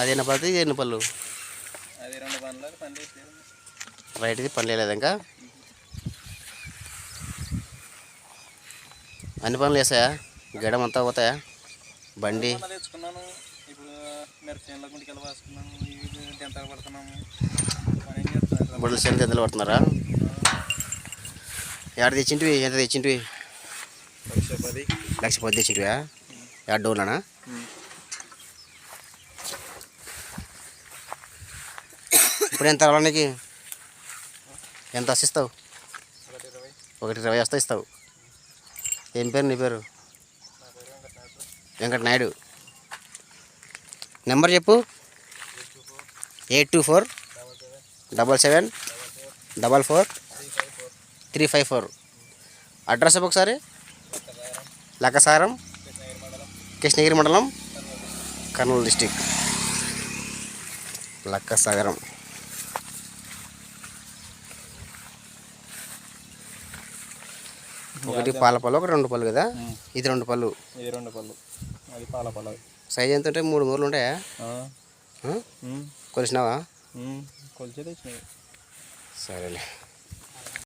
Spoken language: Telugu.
అది ఎన్ని పడుతుంది? ఇది ఎన్ని పళ్ళు? రైట్ది పని లేదు ఇంకా? అన్ని పనులు వేసాయా? గడం అంతా పోతాయా? బండి? బుడ్డల చేను తెద్దలు పడుతున్నారా? ఎక్కడ తెచ్చింటివి? ఎంత తెచ్చింటివి? లక్ష పది. లక్ష పది తెచ్చింటివా? ఎక్కడ డోర్లోనా? ఇప్పుడు ఎంత రావడానికి ఎంత ఇస్తావు ఒకటి ఇరవై ఒకటి ఇరవై వస్తా ఇస్తావు. ఏం పేరు నీ పేరు? వెంకట నాయుడు. నెంబర్ చెప్పు. Eight two four double seven double four three five four. Address చెప్పు ఒకసారి. లకసారం కృష్ణగిరి మండలం కర్నూలు కర్నూలు డిస్టిక్. లక్కసాగరం. ఒకటి పాల పళ్ళు ఒకటి రెండు పళ్ళు కదా? ఇది రెండు పళ్ళు. ఇది రెండు పళ్ళు. అది పాల పళ్ళు సైజ్ ఎంత ఉంటాయి? మూడు మూరలు ఉంటాయా? కొలిసినావా? కొలిచే తెచ్చినాయి. సరేలే.